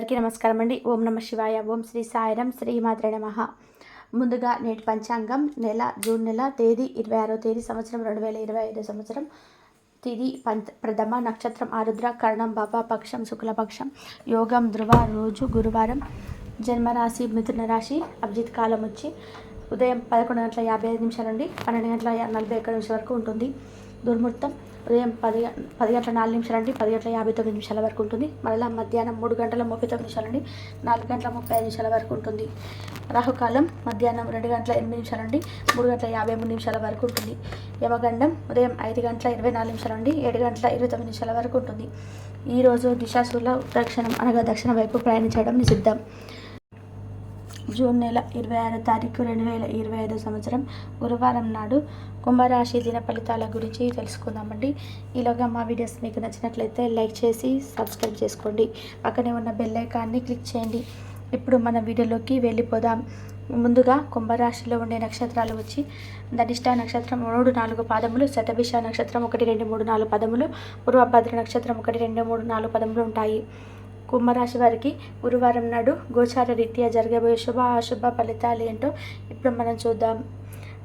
అందరికీ నమస్కారం అండి. ఓం నమ శివాయ. ఓం శ్రీ సాయిరం శ్రీ మాత్ర నమ. ముందుగా నేటి పంచాంగం. నెల జూన్ నెల తేదీ ఇరవై ఆరో తేదీ సంవత్సరం రెండు వేల ఇరవై ఐదో సంవత్సరం. తిది పంత ప్రథమ నక్షత్రం ఆరుద్ర కర్ణం బాబా పక్షం శుక్లపక్షం యోగం ధృవ రోజు గురువారం జన్మరాశి మిథున రాశి అభిజిత్ కాలం వచ్చి ఉదయం పదకొండు గంటల యాభై ఐదు నిమిషాల నుండి పన్నెండు గంటల నలభై ఒక్క నిమిషాల వరకు ఉంటుంది. దుర్ముహూర్తం ఉదయం పది పది గంటల నాలుగు నిమిషాల నుండి పది గంటల యాభై తొమ్మిది నిమిషాల వరకు ఉంటుంది. మరలా మధ్యాహ్నం మూడు గంటల ముప్పై తొమ్మిది నిమిషాల నుండి నాలుగు గంటల ముప్పై ఐదు నిమిషాల వరకు ఉంటుంది. రాహుకాలం మధ్యాహ్నం రెండు గంటల ఎనిమిది నిమిషాల నుండి మూడు గంటల యాభై మూడు నిమిషాల వరకు ఉంటుంది. యమగండం ఉదయం ఐదు గంటల ఇరవై నాలుగు నిమిషాల నుండి ఏడు గంటల ఇరవై తొమ్మిది నిమిషాల వరకు ఉంటుంది. ఈరోజు దిశాశూల దక్షిణం అనగా దక్షిణ వైపు ప్రయాణించడం నిషిద్ధం. జూన్ నెల ఇరవై ఆరో తారీఖు రెండు వేల ఇరవై ఐదో సంవత్సరం గురువారం నాడు కుంభరాశి దిన ఫలితాల గురించి తెలుసుకుందామండి. ఈలోగా మా వీడియోస్ మీకు నచ్చినట్లయితే లైక్ చేసి సబ్స్క్రైబ్ చేసుకోండి. పక్కనే ఉన్న బెల్ ఐకాన్ని క్లిక్ చేయండి. ఇప్పుడు మన వీడియోలోకి వెళ్ళిపోదాం. ముందుగా కుంభరాశిలో ఉండే నక్షత్రాలు వచ్చి ధనిష్ట నక్షత్రం మూడు నాలుగు పాదములు శతభిష నక్షత్రం ఒకటి రెండు మూడు నాలుగు పదములు పూర్వభద్ర నక్షత్రం ఒకటి రెండు మూడు నాలుగు పదములు ఉంటాయి. కుంభరాశి వారికి గురువారం నాడు గోచార రీత్యా జరగబోయే శుభ అశుభ ఫలితాలు ఏంటో ఇప్పుడు మనం చూద్దాం.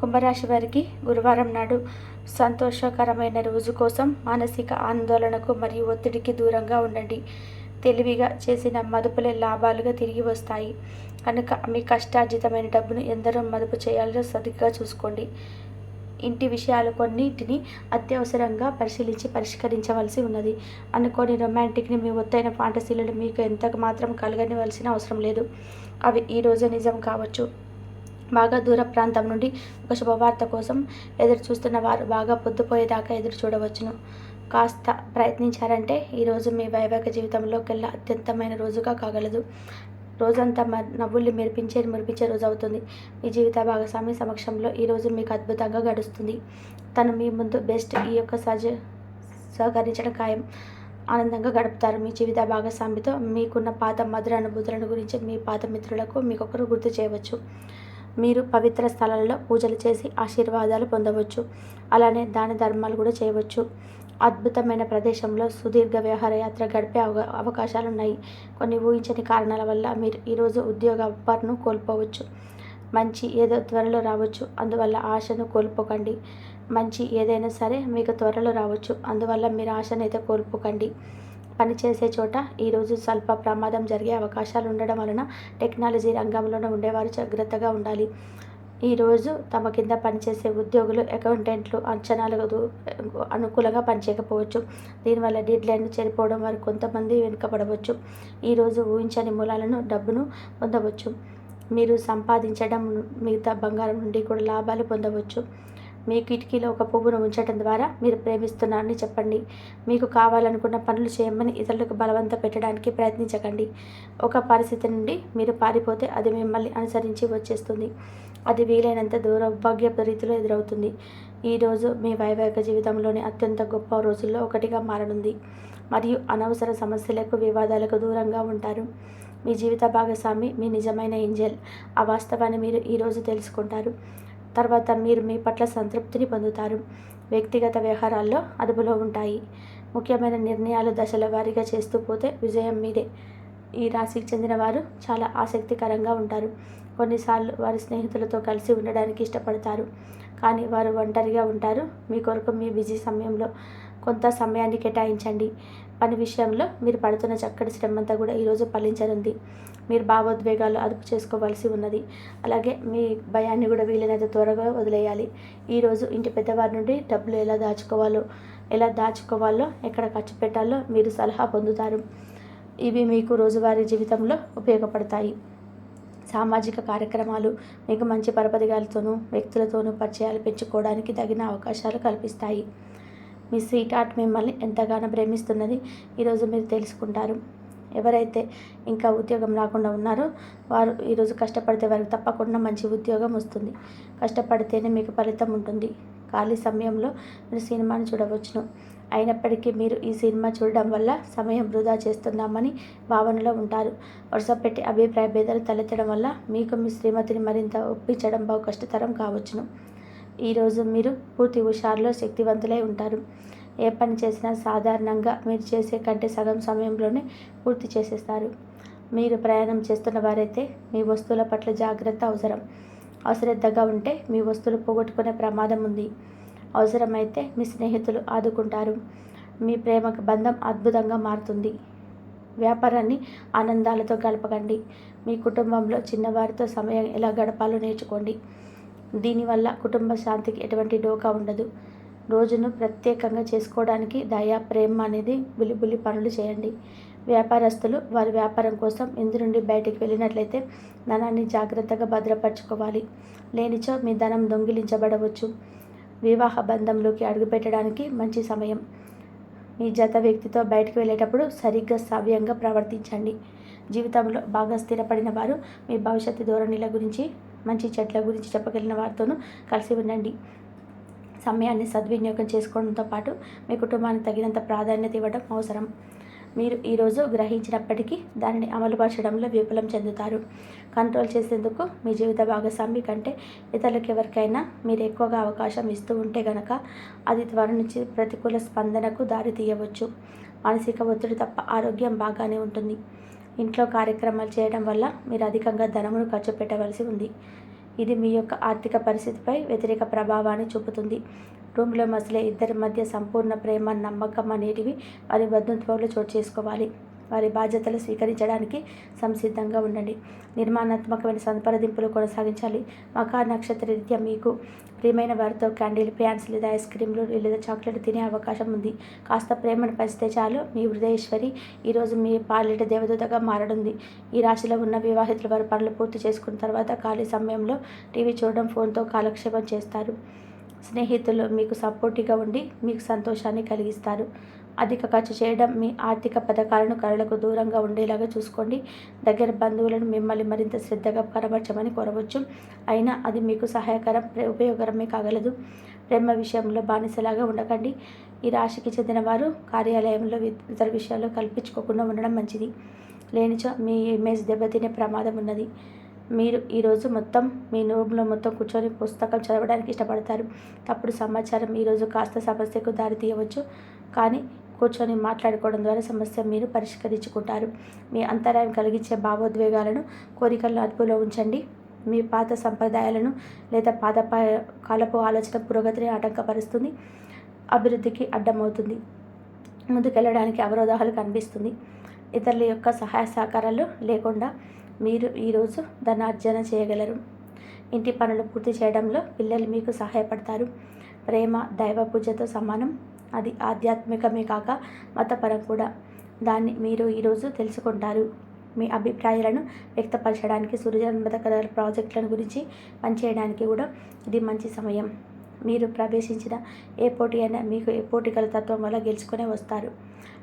కుంభరాశి వారికి గురువారం నాడు సంతోషకరమైన రోజు కోసం మానసిక ఆందోళనకు మరియు ఒత్తిడికి దూరంగా ఉండండి. తెలివిగా చేసిన మదుపులే లాభాలుగా తిరిగి వస్తాయి. కనుక మీ కష్టార్జితమైన డబ్బును ఎందరో మదుపు చేయాలో సరిగ్గా చూసుకోండి. ఇంటి విషయాలు కొన్నింటిని అత్యవసరంగా పరిశీలించి పరిష్కరించవలసి ఉన్నది. అనుకోని రొమాంటిక్ని మీ ఒత్తైన ఫాంటసీలను మీకు ఎంత మాత్రం కలగనివలసిన అవసరం లేదు. అవి ఈరోజు నిజం కావచ్చు. బాగా దూర ప్రాంతం నుండి ఒక శుభవార్త కోసం ఎదురు చూస్తున్న వారు బాగా పొద్దుపోయేదాకా ఎదురు చూడవచ్చును. కాస్త ప్రయత్నించారంటే ఈరోజు మీ వైవాహిక జీవితంలోకెల్లా అత్యంతమైన రోజుగా కాగలదు. రోజంతా మ నవ్వుల్ని మెరిపించే మురిపించే రోజు అవుతుంది మీ జీవిత భాగస్వామి సమక్షంలో ఈరోజు మీకు అద్భుతంగా గడుస్తుంది. తను మీ ముందు బెస్ట్ ఈ యొక్క సహజ సహకరించడం ఖాయం. ఆనందంగా గడుపుతారు. మీ జీవిత భాగస్వామితో మీకున్న పాత మధుర అనుభూతులను గురించి మీ పాత మిత్రులకు మీకొకరు గుర్తు చేయవచ్చు. మీరు పవిత్ర స్థలాల్లో పూజలు చేసి ఆశీర్వాదాలు పొందవచ్చు. అలానే దాన ధర్మాలు కూడా చేయవచ్చు. అద్భుతమైన ప్రదేశంలో సుదీర్ఘ విహారయాత్ర గడిపే అవ అవకాశాలు ఉన్నాయి కొన్ని ఊహించని కారణాల వల్ల మీరు ఈరోజు ఉద్యోగ ఆఫర్ను కోల్పోవచ్చు. మంచి ఏదో త్వరలో రావచ్చు. అందువల్ల ఆశను కోల్పోకండి. మంచి ఏదైనా సరే మీకు త్వరలో రావచ్చు. అందువల్ల మీరు ఆశను అయితే కోల్పోకండి. పనిచేసే చోట ఈరోజు స్వల్ప ప్రమాదం జరిగే అవకాశాలు ఉండడం వలన టెక్నాలజీ రంగంలోనే ఉండేవారు జాగ్రత్తగా ఉండాలి. ఈరోజు తమ కింద పనిచేసే ఉద్యోగులు అకౌంటెంట్లు అంచనాలకు అనుకూలంగా పనిచేయకపోవచ్చు. దీనివల్ల డెడ్లైన్ చనిపోవడం వారు కొంతమంది వెనుకబడవచ్చు. ఈరోజు ఊహించని మూలాలను డబ్బును పొందవచ్చు. మీరు సంపాదించడం మిగతా బంగారం నుండి కూడా లాభాలు పొందవచ్చు. మీ కిటికీలో ఒక పువ్వును ఉంచడం ద్వారా మీరు ప్రేమిస్తున్నారని చెప్పండి. మీకు కావాలనుకున్న పనులు చేయమని ఇతరులకు బలవంత పెట్టడానికి ప్రయత్నించకండి. ఒక పరిస్థితి నుండి మీరు పారిపోతే అది మిమ్మల్ని అనుసరించి వచ్చేస్తుంది. అది వీలైనంత దౌర్భాగ్యపు రీతిలో ఎదురవుతుంది. ఈరోజు మీ వైవాహిక జీవితంలోని అత్యంత గొప్ప రోజుల్లో ఒకటిగా మారనుంది. మరియు అనవసర సమస్యలకు వివాదాలకు దూరంగా ఉంటారు. మీ జీవిత భాగస్వామి మీ నిజమైన ఏంజల్. ఆ వాస్తవాన్ని మీరు ఈరోజు తెలుసుకుంటారు. తర్వాత మీరు మీ పట్ల సంతృప్తిని పొందుతారు. వ్యక్తిగత వ్యవహారాల్లో అదుపులో ఉంటాయి. ముఖ్యమైన నిర్ణయాలు దశల వారీగా చేస్తూ పోతే విజయం మీదే. ఈ రాశికి చెందిన వారు చాలా ఆసక్తికరంగా ఉంటారు. కొన్నిసార్లు వారి స్నేహితులతో కలిసి ఉండడానికి ఇష్టపడతారు. కానీ వారు ఒంటరిగా ఉంటారు. మీ కొరకు మీ బిజీ సమయంలో కొంత సమయాన్ని కేటాయించండి. పని విషయంలో మీరు పడుతున్న చక్కటి శ్రమంతా కూడా ఈరోజు ఫలించనుంది. మీరు భావోద్వేగాలు అదుపు చేసుకోవాల్సి ఉన్నది. అలాగే మీ భయాన్ని కూడా వీలైనంత త్వరగా వదిలేయాలి. ఈరోజు ఇంటి పెద్దవారి నుండి డబ్బులు ఎలా దాచుకోవాలో ఎలా దాచుకోవాలో ఎక్కడ ఖర్చు పెట్టాలో మీరు సలహా పొందుతారు. ఇవి మీకు రోజువారీ జీవితంలో ఉపయోగపడతాయి. సామాజిక కార్యక్రమాలు మీకు మంచి పరపతిగాలతోనూ వ్యక్తులతోనూ పరిచయాలు పెంచుకోవడానికి తగిన అవకాశాలు కల్పిస్తాయి. మీ స్వీట్ ఆర్ట్ మిమ్మల్ని ఎంతగానో ప్రేమిస్తున్నది ఈరోజు మీరు తెలుసుకుంటారు. ఎవరైతే ఇంకా ఉద్యోగం రాకుండా ఉన్నారో వారు ఈరోజు కష్టపడితే వారికి తప్పకుండా మంచి ఉద్యోగం వస్తుంది. కష్టపడితేనే మీకు ఫలితం ఉంటుంది. ఖాళీ సమయంలో మీరు సినిమాను చూడవచ్చును. అయినప్పటికీ మీరు ఈ సినిమా చూడడం వల్ల సమయం వృధా చేస్తున్నామని భావనలో ఉంటారు. వరుస పెట్టి అభిప్రాయ భేదాలు తలెత్తడం వల్ల మీకు మీ శ్రీమతిని మరింత ఒప్పించడం బహు కష్టతరం కావచ్చును. ఈరోజు మీరు పూర్తి హుషారులో శక్తివంతులై ఉంటారు. ఏ పని చేసినా సాధారణంగా మీరు చేసే కంటే సగం సమయంలోనే పూర్తి చేసేస్తారు. మీరు ప్రయాణం చేస్తున్న వారైతే మీ వస్తువుల పట్ల జాగ్రత్త అవసరం. అశ్రద్ధగా ఉంటే మీ వస్తువులు పోగొట్టుకునే ప్రమాదం ఉంది. అవసరమైతే మీ స్నేహితులు ఆదుకుంటారు. మీ ప్రేమకు బంధం అద్భుతంగా మారుతుంది. వ్యాపారాన్ని ఆనందాలతో గడపకండి. మీ కుటుంబంలో చిన్నవారితో సమయం ఎలా గడపాలో నేర్చుకోండి. దీనివల్ల కుటుంబ శాంతికి ఎటువంటి డోకా ఉండదు. రోజును ప్రత్యేకంగా చేసుకోవడానికి దయా ప్రేమ అనేది బులిబులి పనులు చేయండి. వ్యాపారస్తులు వారి వ్యాపారం కోసం ఇందు నుండి బయటికి వెళ్ళినట్లయితే ధనాన్ని జాగ్రత్తగా భద్రపరచుకోవాలి. లేనిచో మీ ధనం దొంగిలించబడవచ్చు. వివాహ బంధంలోకి అడుగుపెట్టడానికి మంచి సమయం. మీ జత వ్యక్తితో బయటకు వెళ్ళేటప్పుడు సరిగ్గా సవ్యంగా ప్రవర్తించండి. జీవితంలో బాగా స్థిరపడిన వారు మీ భవిష్యత్తు ధోరణిల గురించి మంచి చెట్ల గురించి చెప్పగలిగిన వారితోనూ కలిసి ఉండండి. సమయాన్ని సద్వినియోగం చేసుకోవడంతో పాటు మీ కుటుంబానికి తగినంత ప్రాధాన్యత ఇవ్వడం అవసరం. మీరు ఈరోజు గ్రహించినప్పటికీ దానిని అమలుపరచడంలో విఫలం చెందుతారు. కంట్రోల్ చేసేందుకు మీ జీవిత భాగస్వామి కంటే ఇతరులకు ఎవరికైనా మీరు ఎక్కువగా అవకాశం ఇస్తూ ఉంటే గనక అది త్వర నుంచి ప్రతికూల స్పందనకు దారి తీయవచ్చు. మానసిక ఒత్తిడి తప్ప ఆరోగ్యం బాగానే ఉంటుంది. ఇంట్లో కార్యక్రమాలు చేయడం వల్ల మీరు అధికంగా ధనమును ఖర్చు పెట్టవలసి ఉంది. ఇది మీ యొక్క ఆర్థిక పరిస్థితిపై వ్యతిరేక ప్రభావాన్ని చూపుతుంది. కుటుంబంలో మసలే ఇద్దరి మధ్య సంపూర్ణ ప్రేమ నమ్మకం అనేటివి వారి బంధుత్వంలో చోటు చేసుకోవాలి. వారి బాధ్యతలు స్వీకరించడానికి సంసిద్ధంగా ఉండండి. నిర్మాణాత్మకమైన సంప్రదింపులు కొనసాగించాలి. మకా నక్షత్ర రీత్యా మీకు ప్రియమైన వారితో క్యాండిల్ ప్యాన్స్ లేదా ఐస్ క్రీమ్లు లేదా చాక్లెట్ తినే అవకాశం ఉంది. కాస్త ప్రేమను పంచితే చాలు మీ హృదయేశ్వరి ఈరోజు మీ పాలిట దేవదూతగా మారడుంది ఈ రాశిలో ఉన్న వివాహితులు వారి పనులు పూర్తి చేసుకున్న తర్వాత ఖాళీ సమయంలో టీవీ చూడడం ఫోన్తో కాలక్షేపం చేస్తారు. స్నేహితులు మీకు సపోర్టివ్గా ఉండి మీకు సంతోషాన్ని కలిగిస్తారు. అధిక ఖర్చు చేయడం మీ ఆర్థిక పథకాలను కళలకు దూరంగా ఉండేలాగా చూసుకోండి. దగ్గర బంధువులను మిమ్మల్ని మరింత శ్రద్ధగా కనబరచమని కోరవచ్చు. అయినా అది మీకు సహాయకరం ఉపయోగకరమే కాగలదు. ప్రేమ విషయంలో బానిసలాగా ఉండకండి. ఈ రాశికి చెందిన వారు కార్యాలయంలో ఇతర విషయాల్లో కల్పించుకోకుండా ఉండడం మంచిది. లేనిచో మీ ఇమేజ్ దెబ్బతినే ప్రమాదం ఉన్నది. మీరు ఈరోజు మొత్తం మీ రూమ్లో మొత్తం కూర్చొని పుస్తకం చదవడానికి ఇష్టపడతారు. తప్పుడు సమాచారం ఈరోజు కాస్త సమస్యకు దారి తీయవచ్చు. కానీ కూర్చొని మాట్లాడుకోవడం ద్వారా సమస్య మీరు పరిష్కరించుకుంటారు. మీ అంతరాయం కలిగించే భావోద్వేగాలను కోరికలను అదుపులో ఉంచండి. మీ పాత సంప్రదాయాలను లేదా పాత కాలపు ఆలోచన పురోగతిని ఆటంకపరుస్తుంది. అభివృద్ధికి అడ్డమవుతుంది. ముందుకెళ్ళడానికి అవరోధాలు కనిపిస్తుంది. ఇతరుల యొక్క సహాయ సహకారాలు లేకుండా మీరు ఈరోజు ధనార్జన చేయగలరు. ఇంటి పనులు పూర్తి చేయడంలో పిల్లలు మీకు సహాయపడతారు. ప్రేమ దైవ పూజతో సమానం. అది ఆధ్యాత్మికమే కాక మతపరం కూడా. దాన్ని మీరు ఈరోజు తెలుసుకుంటారు. మీ అభిప్రాయాలను వ్యక్తపరచడానికి సృజనాత్మక ప్రాజెక్టులను గురించి పనిచేయడానికి కూడా ఇది మంచి సమయం. మీరు ప్రవేశించిన ఏ పోటీ అయినా మీకు ఏ పోటీగల తత్వం వల్ల గెలుచుకునే వస్తారు.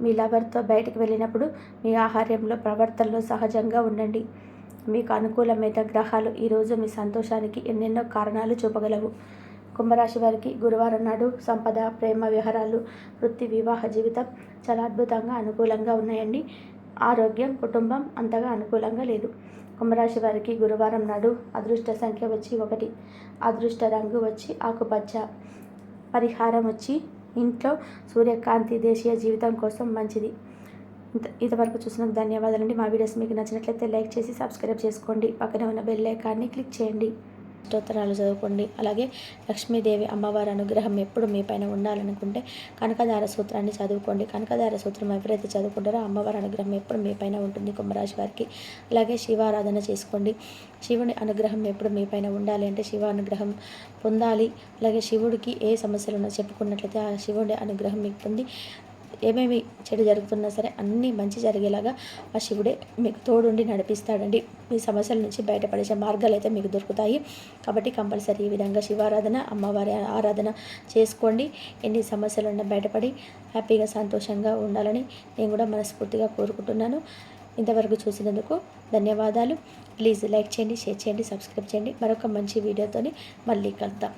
మీ లవర్తో బయటికి వెళ్ళినప్పుడు మీ ఆహార్యంలో ప్రవర్తనలో సహజంగా ఉండండి. మీకు అనుకూలమైన గ్రహాలు ఈరోజు మీ సంతోషానికి ఎన్నెన్నో కారణాలు చూపగలవు. కుంభరాశి వారికి గురువారం నాడు సంపద ప్రేమ వ్యవహారాలు వృత్తి వివాహ జీవితం చాలా అద్భుతంగా అనుకూలంగా ఉన్నాయండి. ఆరోగ్యం కుటుంబం అంతగా అనుకూలంగా లేదు. కుంభరాశి వారికి గురువారం నాడు అదృష్ట సంఖ్య వచ్చి ఒకటి. అదృష్ట రంగు వచ్చి ఆకుపచ్చ. పరిహారం వచ్చి ఇంట్లో సూర్యకాంతి దేశీయ జీవితం కోసం మంచిది. ఇంతవరకు చూసినందుకు ధన్యవాదాలండి. మా వీడియోస్ మీకు నచ్చినట్లయితే లైక్ చేసి సబ్స్క్రైబ్ చేసుకోండి. పక్కనే ఉన్న బెల్ ఐకాన్ని క్లిక్ చేయండి. స్తోత్రాలు చదువుకోండి. అలాగే లక్ష్మీదేవి అమ్మవారి అనుగ్రహం ఎప్పుడు మీ పైన ఉండాలనుకుంటే కనకదార సూత్రాన్ని చదువుకోండి. కనకదార సూత్రం ఎవరైతే చదువుకుంటారో అమ్మవారి అనుగ్రహం ఎప్పుడు మీ పైన ఉంటుంది కుంభరాశి వారికి. అలాగే శివారాధన చేసుకోండి. శివుని అనుగ్రహం ఎప్పుడు మీ పైన ఉండాలి అంటే శివ అనుగ్రహం పొందాలి. అలాగే శివుడికి ఏ సమస్యలు ఉన్నా చెప్పుకున్నట్లయితే ఆ శివుడి అనుగ్రహం మీకు పొంది ఏమేమి చెడు జరుగుతున్నా సరే అన్నీ మంచి జరిగేలాగా ఆ శివుడే మీకు తోడుండి నడిపిస్తాడండి. మీ సమస్యల నుంచి బయటపడే మార్గాలు అయితే మీకు దొరుకుతాయి. కాబట్టి కంపల్సరీ ఈ విధంగా శివారాధన అమ్మవారి ఆరాధన చేసుకోండి. ఎన్ని సమస్యలు ఉన్నా బయటపడి హ్యాపీగా సంతోషంగా ఉండాలని నేను కూడా మనస్ఫూర్తిగా కోరుకుంటున్నాను. ఇంతవరకు చూసినందుకు ధన్యవాదాలు. ప్లీజ్ లైక్ చేయండి షేర్ చేయండి సబ్స్క్రైబ్ చేయండి. మరొక మంచి వీడియోతోని మళ్ళీ కలుద్దాం.